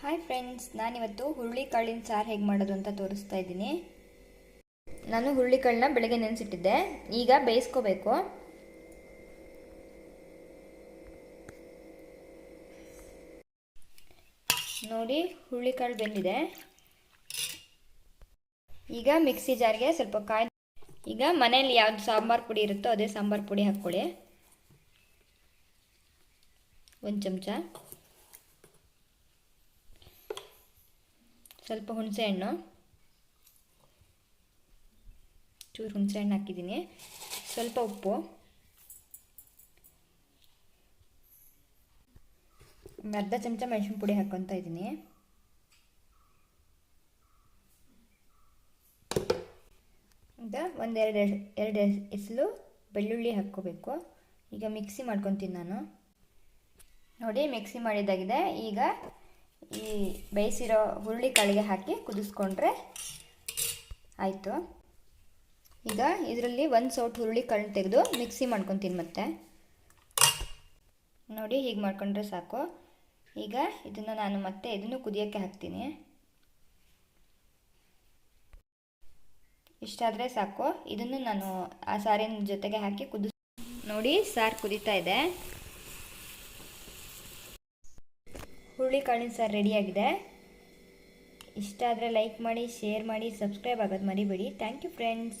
Hi friends ನಾನಿವತ್ತು ಹುರುಳಿಕಾಳಿನ ಸಾರು ಹೇಗೆ ಮಾಡೋದು ಅಂತ ತೋರಿಸ್ತಾ ಇದ್ದೀನಿ. ನಾನು ಹುರುಳಿಕಾಳನ್ನ ಬೆಳಗ್ಗೆ ನೆನೆಸಿಟ್ಟಿದ್ದೆ, ಈಗ ಬೇಯಿಸ್ಕೋಬೇಕು. ನೋಡಿ ಹುರುಳಿಕಾಳು ಬೆಂದಿದೆ. ಈಗ ಮಿಕ್ಸಿ ಜಾರ್ಗೆ ಸ್ವಲ್ಪ ಕಾಯಿ ಈಗ ಮನೇಲಿ ಯಾವ್ದು ಸಾಂಬಾರು ಪುಡಿ ಇರುತ್ತೋ ಅದೇ ಸಾಂಬಾರು ಪುಡಿ ಹಾಕ್ಕೊಳ್ಳಿ. ಒಂದು ಚಮಚ. ಸ್ವಲ್ಪ ಹುಣಸೆ ಹಣ್ಣು. ಚೂರು ಹುಣಸೆ ಹಣ್ಣು ಹಾಕಿದ್ದೀನಿ. ಸ್ವಲ್ಪ ಉಪ್ಪು. ಅರ್ಧ ಚಮಚ ಮೆಣಸಿನ ಪುಡಿ ಹಾಕ್ಕೊತಾ ಇದ್ದೀನಿ. ಈಗ ಒಂದೆರಡು ಎರಡು ಎಸಲು ಬೆಳ್ಳುಳ್ಳಿ ಹಾಕ್ಕೋಬೇಕು. ಈಗ ಮಿಕ್ಸಿ ಮಾಡ್ಕೊತೀನಿ ನಾನು. ನೋಡಿ, ಮಿಕ್ಸಿ ಮಾಡಿದ್ದಾಗಿದೆ. ಈಗ ಈ ಬೇಯಿಸಿರೋ ಹುರುಳಿ ಕಾಳಿಗೆ ಹಾಕಿ ಕುದಿಸ್ಕೊಂಡ್ರೆ ಆಯಿತು. ಈಗ ಇದರಲ್ಲಿ ಒಂದು ಸೌಟ್ ಹುರುಳಿ ಕಾಳು ತೆಗೆದು ಮಿಕ್ಸಿ ಮಾಡ್ಕೊತೀನಿ ಮತ್ತೆ ನೋಡಿ ಹೀಗೆ ಮಾಡ್ಕೊಂಡ್ರೆ ಸಾಕು. ಈಗ ಇದನ್ನು ನಾನು ಮತ್ತೆ ಇದನ್ನು ಕುದಿಯೋಕ್ಕೆ ಹಾಕ್ತೀನಿ. ಇಷ್ಟಾದರೆ ಸಾಕು. ಇದನ್ನು ನಾನು ಆ ಸಾರಿನ ಜೊತೆಗೆ ಹಾಕಿ ಕುದಿಸ್ ನೋಡಿ ಸಾರು ಕುದೀತಾ ಇದೆ. ಹುರುಳಿ ಕಾಳಿನ ಸಾರು ರೆಡಿಯಾಗಿದೆ ಇಷ್ಟ ಆದರೆ ಲೈಕ್ ಮಾಡಿ ಶೇರ್ ಮಾಡಿ ಸಬ್ಸ್ಕ್ರೈಬ್ ಆಗೋದು ಮರಿಬೇಡಿ. Thank you friends